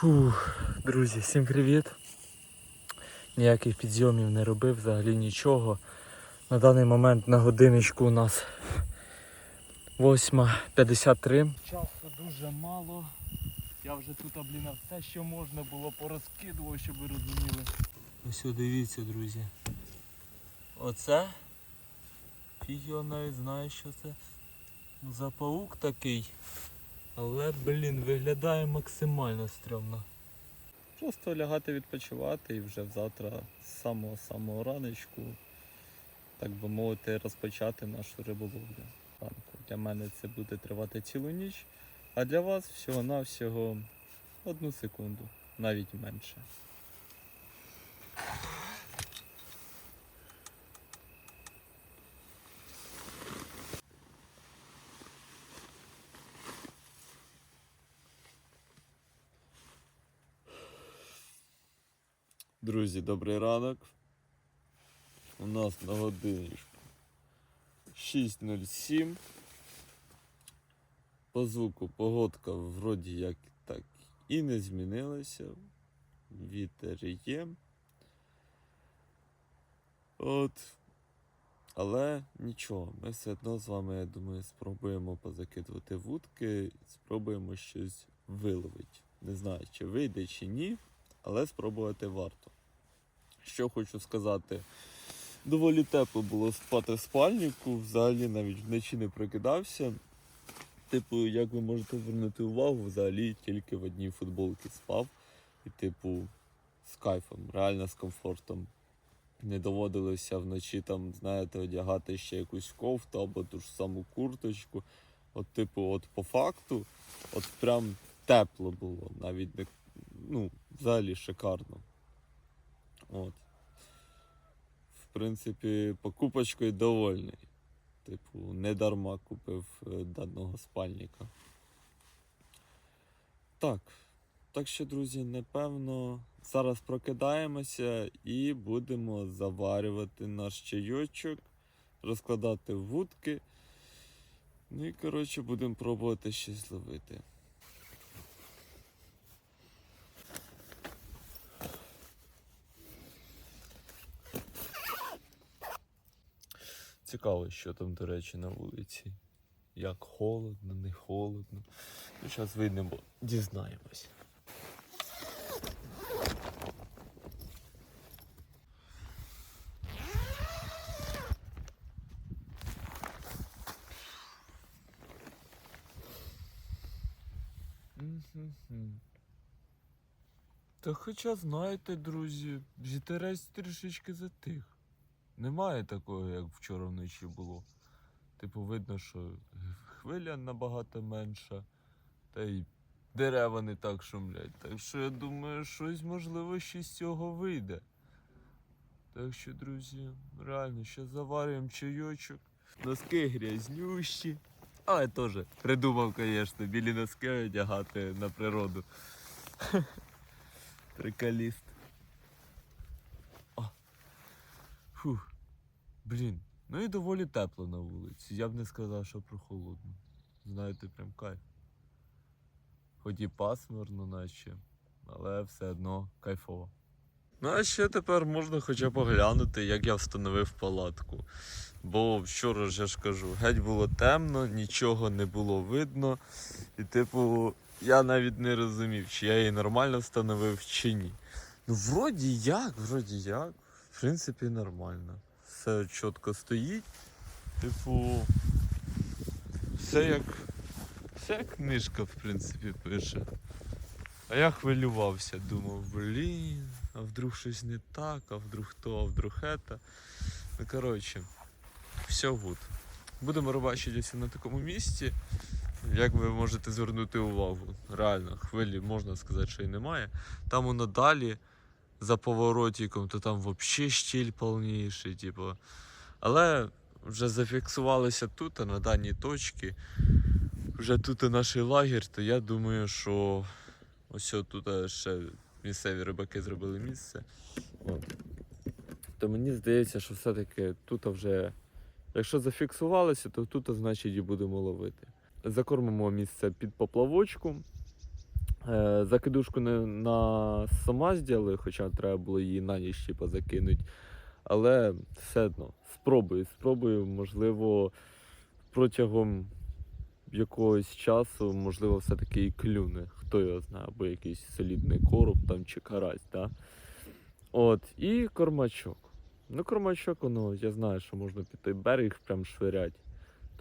Фух, друзі, всім привіт. Ніяких підйомів не робив, взагалі нічого. На даний момент на годиночку у нас 8.53. Часу дуже мало. Я вже тут, блін, все, що можна було порозкидував, щоб ви розуміли. Ось дивіться, друзі. Оце. Фіг його навіть знає, що це за паук такий. Але, блін, виглядає максимально стрьомно. Просто лягати відпочивати і вже завтра з самого-самого раночку, так би мовити, розпочати нашу риболовлю. Ранку. Для мене це буде тривати цілу ніч, а для вас всього-навсього одну секунду, навіть менше. Друзі, добрий ранок. У нас на годиночку 6.07. По звуку погодка вроді як так і не змінилася. Вітер є. От. Але нічого, ми все одно з вами, я думаю, спробуємо позакидувати вудки, спробуємо щось виловити. Не знаю, чи вийде, чи ні, але спробувати варто. Що хочу сказати, доволі тепло було спати в спальнику, взагалі навіть вночі не прокидався. Типу, як ви можете звернути увагу, взагалі тільки в одній футболці спав. І, типу, з кайфом, реально з комфортом. Не доводилося вночі там, знаєте, одягати ще якусь кофту або ту ж саму курточку. От, типу, от по факту, от прям тепло було, навіть не, ну, взагалі шикарно. От. В принципі, покупочкою довольний. Типу, не дарма купив е, даного спальника. Так. Так що, друзі, напевно, зараз прокидаємося і будемо заварювати наш чайочок, розкладати вудки. Ну і, коротше, будемо пробувати щось ловити. Цікаво, що там, до речі, на вулиці. Як холодно, не холодно. Ну, зараз вийдемо, дізнаємось. Та хоча знаєте, друзі, вітерець трішечки затих. Немає такого, як вчора вночі було. Типу, видно, що хвиля набагато менша, та й дерева не так шумлять. Так що я думаю, щось можливо ще з цього вийде. Так що, друзі, реально, ще заварюємо чайочок. Носки грязнющі. Але теж придумав, звісно, білі носки одягати на природу. Приколіст. О. Фух. Блін, ну і доволі тепло на вулиці. Я б не сказав, що прохолодно. Знаєте, прям кайф. Хоч і пасмурно, наче, але все одно кайфово. Ну, а ще тепер можна хоча б поглянути, як я встановив палатку. Бо вчора ж я ж кажу, геть було темно, нічого не було видно. І, типу, я навіть не розумів, чи я її нормально встановив, чи ні. Ну, вроді як, вроді як. В принципі, нормально. Все чітко стоїть. Типу, все як. Все як книжка, в принципі, пише. А я хвилювався, думав, блін, а вдруг щось не так, а вдруг то, а вдруг ета. Ну, коротше, все гуд. Будемо рибачитися на такому місці. Як ви можете звернути увагу, реально, хвилі можна сказати, що і немає. Там воно далі, за поворотиком, то там взагалі щіль повніший, типу. Але вже зафіксувалися тут, на даній точці. Вже тут наш лагерь, то я думаю, що ось тут ще місцеві рибаки зробили місце. От. То мені здається, що все-таки тут вже, якщо зафіксувалося, то тут, значить, і будемо ловити. Закормимо місце під поплавочку. Е, закидушку не на сама зробили, хоча треба було її на ніч типу, закинути. Але все одно, спробую, спробую, можливо, протягом якогось часу, можливо, все-таки і клюне, хто його знає, або якийсь солідний короб там чи карась, да? От, і кормачок. Ну, кормачок, воно, я знаю, що можна під той берег прям швирять.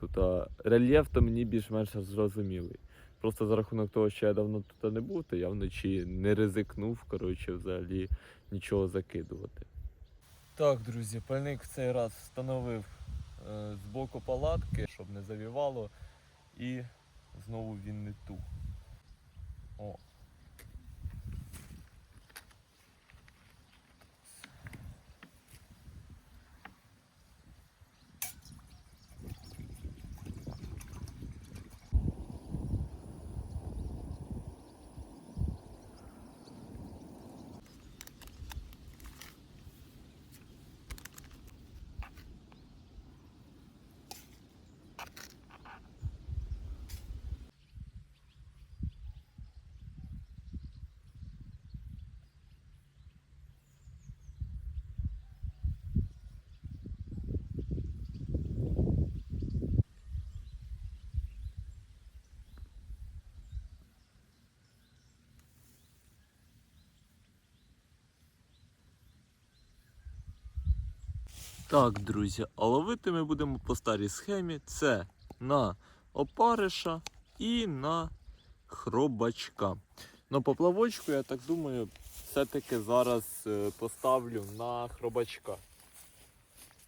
Тут а, рельєф то мені більш-менш зрозумілий. Просто за рахунок того, що я давно тут не був, то я вночі не ризикнув, коротше, взагалі нічого закидувати. Так, друзі, пальник в цей раз встановив е, з боку палатки, щоб не завівало, і знову він не тух. О. Так, друзі, а ловити ми будемо по старій схемі. Це на опариша і на хробачка. На поплавочку, я так думаю, все-таки зараз е, поставлю на хробачка.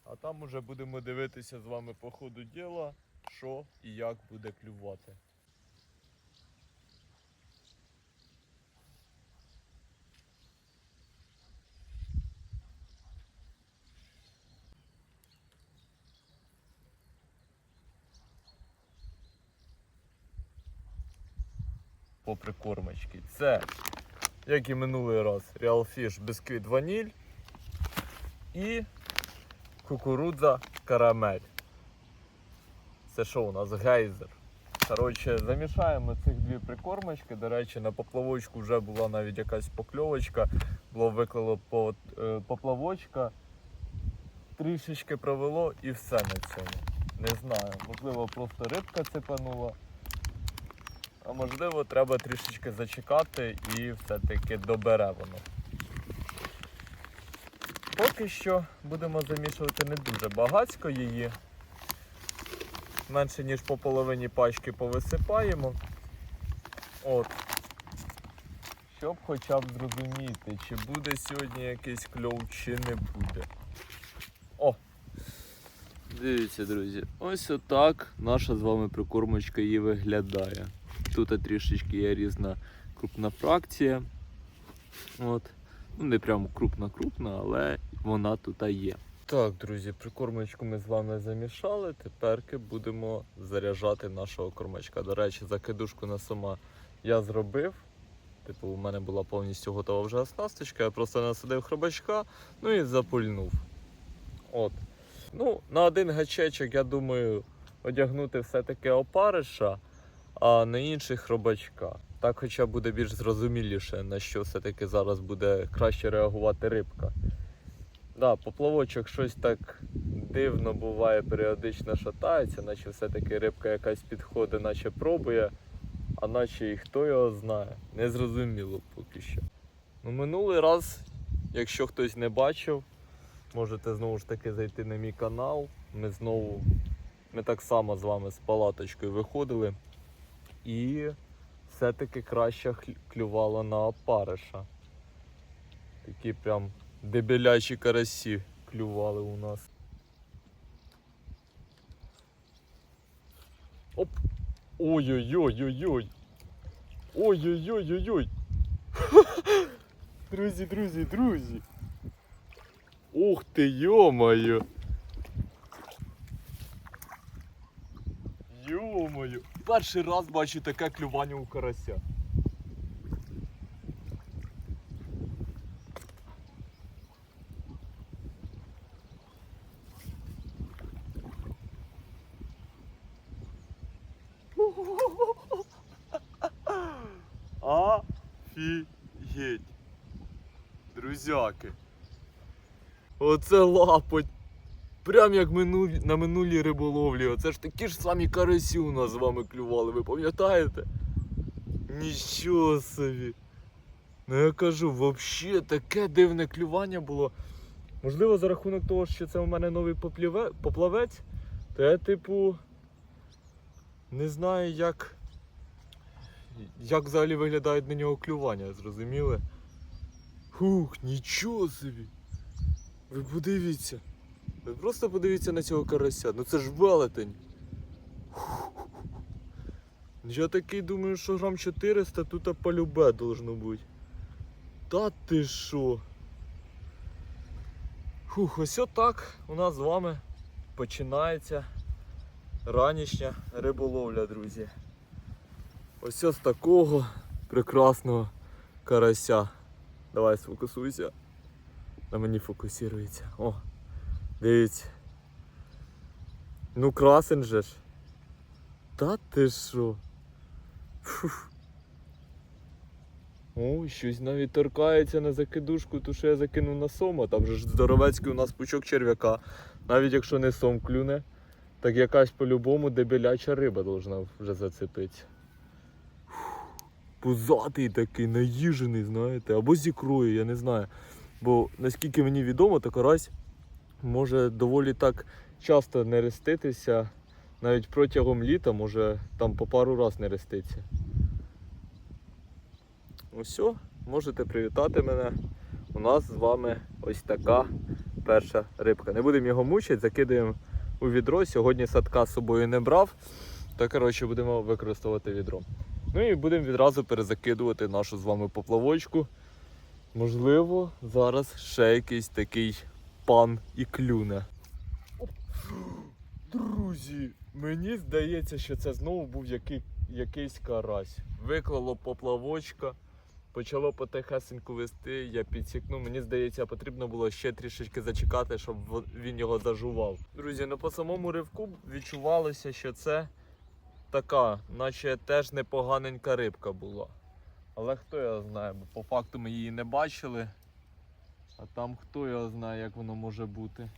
А там уже будемо дивитися з вами по ходу діла, що і як буде клювати. По прикормочці. Це, як і минулий раз, Real Fish бісквіт ваніль і кукурудза карамель. Це що у нас? Гейзер. Коротше, замішаємо цих дві прикормочки. До речі, на поплавочку вже була навіть якась покльовочка. Було виклало е, поплавочка, трішечки провело і все на цьому. Не знаю, можливо, просто рибка цепанула. А можливо, треба трішечки зачекати і все-таки добере воно. Поки що будемо замішувати не дуже багацько її. Менше ніж по половині пачки повисипаємо. От. Щоб хоча б зрозуміти, чи буде сьогодні якийсь кльов, чи не буде. О! Дивіться, друзі, ось отак наша з вами прикормочка і виглядає. Тут трішечки є різна крупна фракція. От. Ну, не прямо крупна-крупна, але вона тут є. Так, друзі, прикормочку ми з вами замішали. Тепер будемо заряджати нашого кормачка. До речі, закидушку на сама я зробив. Типу, у мене була повністю готова вже оснасточка, я просто насадив хробачка, ну і запульнув. От. Ну, на один гачечок, я думаю, одягнути все-таки опариша а на інших робачка. Так хоча буде більш зрозуміліше, на що все-таки зараз буде краще реагувати рибка. Да, поплавочок щось так дивно буває, періодично шатається, наче все-таки рибка якась підходить, наче пробує, а наче і хто його знає. Незрозуміло поки що. Ну, минулий раз, якщо хтось не бачив, можете знову ж таки зайти на мій канал. Ми знову, ми так само з вами з палаточкою виходили і все-таки краще клювало на опариша. Такі прям дебелячі карасі клювали у нас. Оп! Ой-ой-ой-ой-ой! Ой-ой-ой-ой-ой! Друзі, друзі, друзі! Ух ти, йо-моє! Перший раз бачу таке клювання у карася. Офігеть. Друзяки. Оце лапоть. Прям як минулі, на минулій риболовлі. Оце ж такі ж самі карасі у нас з вами клювали, ви пам'ятаєте? Нічого собі. Ну я кажу, взагалі таке дивне клювання було. Можливо, за рахунок того, що це у мене новий попліве- поплавець, то я, типу, не знаю, як. Як взагалі виглядають на нього клювання, зрозуміли? Хух, нічого собі. Ви подивіться. Ви просто подивіться на цього карася. Ну це ж велетень. Я такий думаю, що грам 400 тут полюбе должно бути. Та ти що? Фух, ось отак у нас з вами починається ранішня риболовля, друзі. Ось з такого прекрасного карася. Давай сфокусуйся. На мені фокусується. О, дивіться. Ну красен же ж. Та ти що? Фух. О, щось навіть торкається на закидушку, ту що я закинув на сома. Там же ж здоровецький у нас пучок черв'яка. Навіть якщо не сом клюне, так якась по-любому дебеляча риба должна вже зацепитися. Пузатий такий, наїжений, знаєте, або з я не знаю. Бо наскільки мені відомо, то карась може доволі так часто не реститися. Навіть протягом літа може там по пару раз не реститься. Ось, можете привітати мене. У нас з вами ось така перша рибка. Не будемо його мучити, закидаємо у відро. Сьогодні садка з собою не брав, то коротше будемо використовувати відро. Ну і будемо відразу перезакидувати нашу з вами поплавочку. Можливо, зараз ще якийсь такий пан і клюне. Друзі, мені здається, що це знову був який, якийсь карась. Виклало поплавочка, почало потихесеньку вести, я підсікнув. Мені здається, потрібно було ще трішечки зачекати, щоб він його зажував. Друзі, ну по самому ривку відчувалося, що це така, наче теж непоганенька рибка була. Але хто його знає, бо по факту ми її не бачили. А там хто його знає, як воно може бути.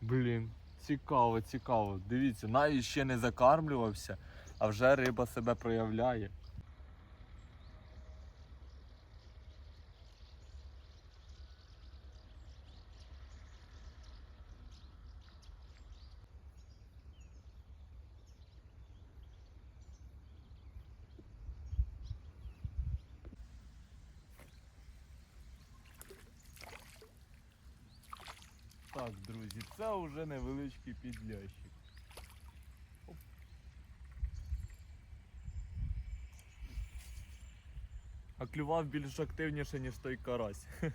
Блін, цікаво, цікаво. Дивіться, навіть ще не закармлювався, а вже риба себе проявляє. Так, друзі, це вже невеличкий підлящик. Оп. А клював більш активніше, ніж той карась.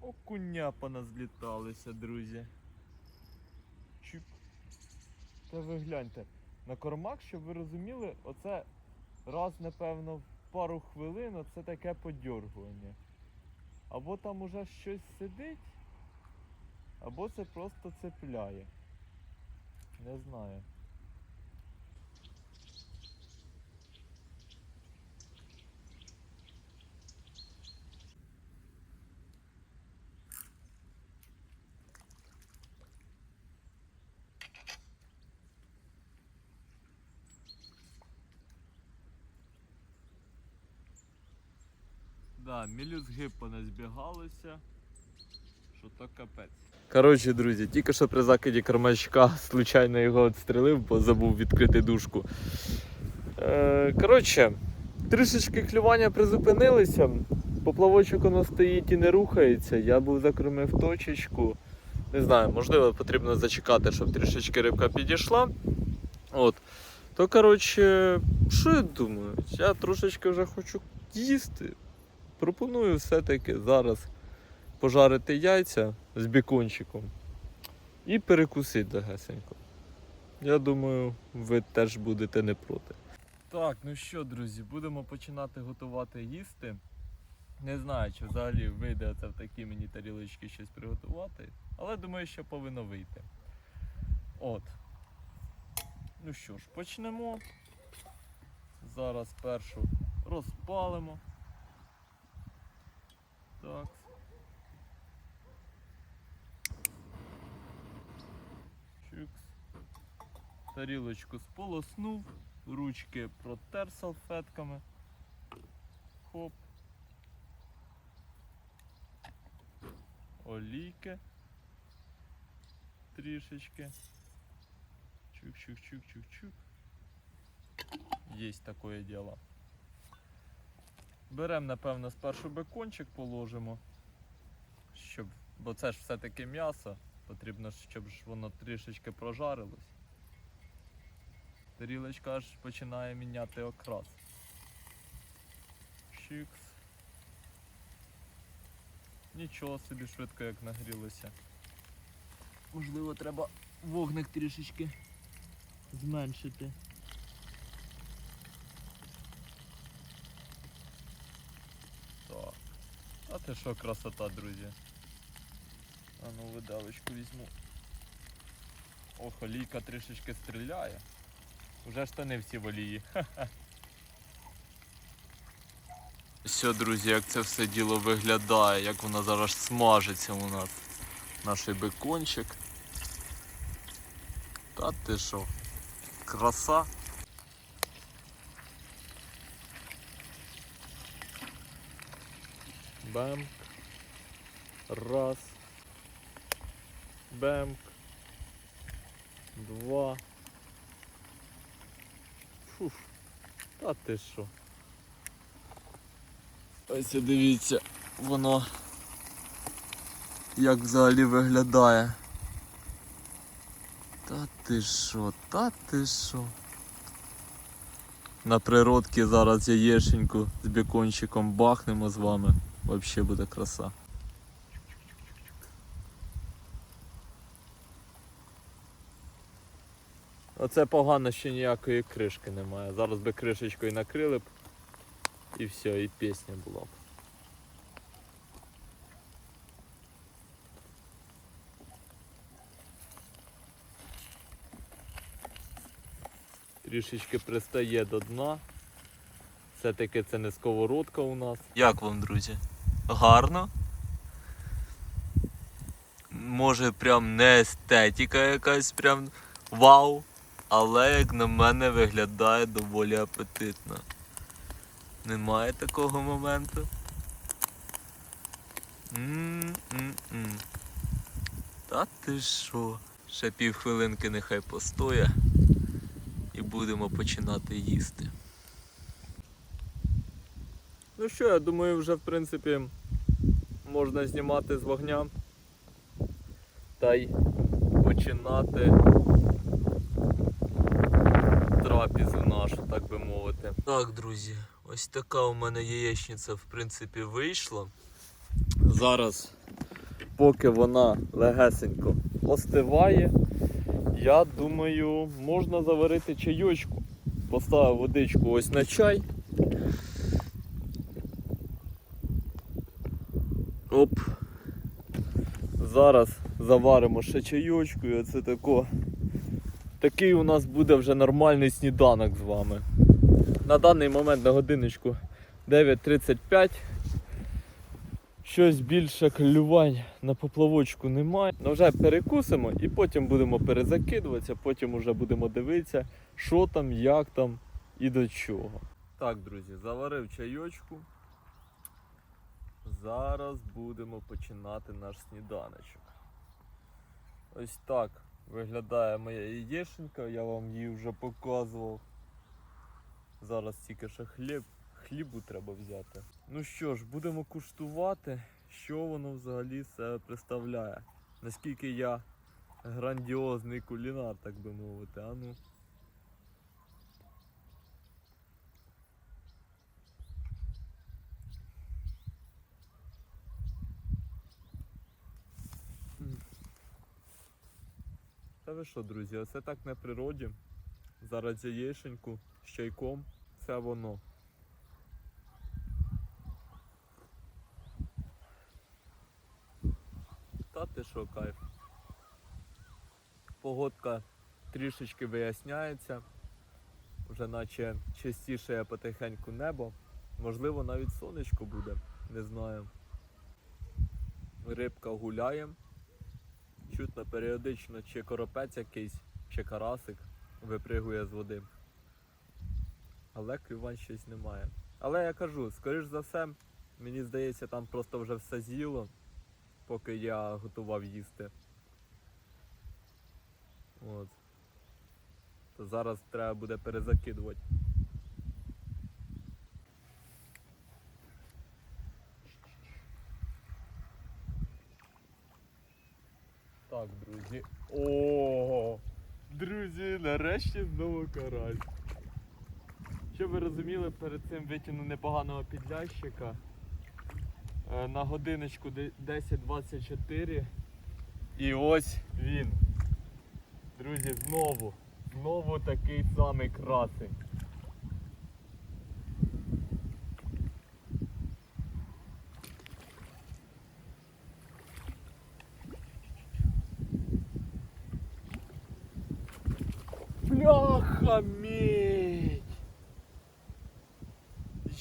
Окуня поназліталися, друзі. Чіп. Та ви гляньте. На кормах, щоб ви розуміли, оце раз, напевно, в пару хвилин це таке подьоргування. Або там уже щось сидить, або це просто цепляє. Не знаю. Да, мілюзги поназбігалися. Що то капець. Коротше, друзі, тільки що при закиді кормачка случайно його відстрелив, бо забув відкрити дужку. Е, коротше, трішечки клювання призупинилися. Поплавочок воно стоїть і не рухається. Я був закормив точечку. Не знаю, можливо, потрібно зачекати, щоб трішечки рибка підійшла. От. То, коротше, що я думаю? Я трошечки вже хочу їсти. Пропоную все-таки зараз пожарити яйця з бікончиком і перекусити легесенько. Я думаю, ви теж будете не проти. Так, ну що, друзі, будемо починати готувати їсти. Не знаю, чи взагалі вийде це в такій мені тарілочці щось приготувати. Але думаю, що повинно вийти. От. Ну що ж, почнемо. Зараз першу розпалимо. Так. Чикс. Тарілочку сполоснув, ручки протер салфетками. Хоп. Олійки. Трішечки. Чук-чук-чук-чук-чук. Есть такое діло. Беремо, напевно, спершу бекончик положимо. Щоб, бо це ж все-таки м'ясо. Потрібно, щоб воно трішечки прожарилось. Тарілочка аж починає міняти окрас. Чикс. Нічого собі швидко як нагрілося. Можливо, треба вогник трішечки зменшити. А ти що красота, друзі? А ну виделочку візьму. Ох, олійка трішечки стріляє. Уже штани всі в олії. Все, друзі, як це все діло виглядає, як воно зараз смажиться у нас. Наш бекончик. Та ти що? Краса. Бемк. Раз. Бемк. Два. Фух. Та ти що? Ось дивіться, воно як взагалі виглядає. Та ти що, та ти що? На природці зараз яєшеньку з бекончиком бахнемо з вами. Вообще буде краса. Оце погано, що ніякої кришки немає. Зараз би кришечкою накрили б і все, і пісня була б. Трішечки пристає до дна. Все-таки це не сковородка у нас. Як вам, друзі? Гарно? Може прям не естетика якась прям вау. Але як на мене виглядає доволі апетитно. Немає такого моменту. М-м-м. Та ти що? Ще півхвилинки нехай постоє і будемо починати їсти. Ну що, я думаю, вже в принципі можна знімати з вогня та й починати трапізу нашу, так би мовити. Так, друзі, ось така у мене яєчниця в принципі вийшла. Зараз, поки вона легесенько остиває, я думаю, можна заварити чайочку. Поставив водичку ось на чай. Оп. Зараз заваримо ще чайочку і оце тако. Такий у нас буде вже нормальний сніданок з вами. На даний момент на годиночку 9.35. Щось більше клювань на поплавочку немає. Ну вже перекусимо і потім будемо перезакидуватися, потім вже будемо дивитися, що там, як там і до чого. Так, друзі, заварив чайочку. Зараз будемо починати наш сніданочок. Ось так виглядає моя яєшенька, я вам її вже показував. Зараз тільки ще хліб, хлібу треба взяти. Ну що ж, будемо куштувати, що воно взагалі себе представляє. Наскільки я грандіозний кулінар, так би мовити. А ну. Та ви що, друзі, оце так на природі. Зараз яєшеньку з чайком. Це воно. Та ти що, кайф. погодка трішечки виясняється. Вже наче частіше потихеньку небо. Можливо, навіть сонечко буде, не знаю. Рибка гуляє. Чутно періодично чи коропець якийсь, чи карасик випригує з води. Але клювань щось немає. Але я кажу, скоріш за все, мені здається, там просто вже все з'їло, поки я готував їсти. От. То зараз треба буде перезакидувати. Так, друзі. О, друзі, нарешті знову карась. Щоб ви розуміли, перед цим витягнув непоганого підлящика. Е, На годиночку 10.24. І ось він. Друзі, знову. Знову такий самий красень.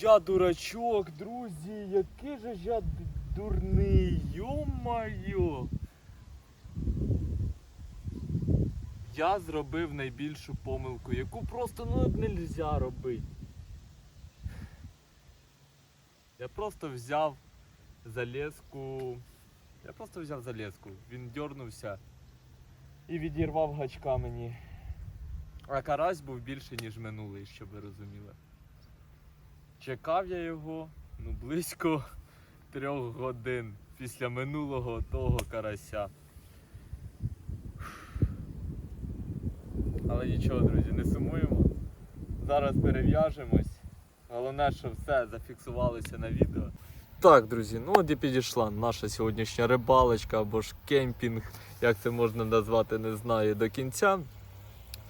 Я дурачок, друзі, який же я дурний, йо-моє! Я зробив найбільшу помилку, яку просто ну нельзя робити. Я просто взяв залезку. Я просто взяв залезку. Він дьорнувся і відірвав гачка мені. А карась був більше, ніж минулий, щоб ви розуміли. Чекав я його ну, близько трьох годин після минулого того карася. Але нічого, друзі, не сумуємо. Зараз перев'яжемось. Головне, що все зафіксувалося на відео. Так, друзі, ну от і підійшла наша сьогоднішня рибалочка або ж кемпінг, як це можна назвати, не знаю до кінця.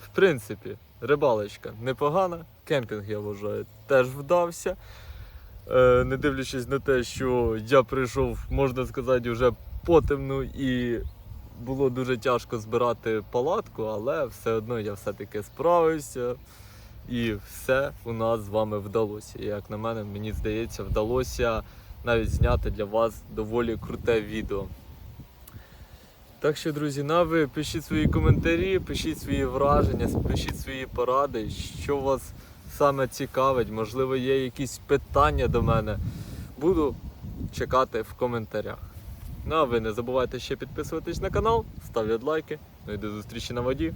В принципі, рибалочка непогана, кемпінг, я вважаю, теж вдався. Е, не дивлячись на те, що я прийшов, можна сказати, вже потемну і було дуже тяжко збирати палатку, але все одно я все-таки справився. І все у нас з вами вдалося. І як на мене, мені здається, вдалося навіть зняти для вас доволі круте відео. Так що, друзі, на ви пишіть свої коментарі, пишіть свої враження, пишіть свої поради, що вас саме цікавить, можливо, є якісь питання до мене. Буду чекати в коментарях. Ну а ви не забувайте ще підписуватись на канал, ставлять лайки. Ну і до зустрічі на воді.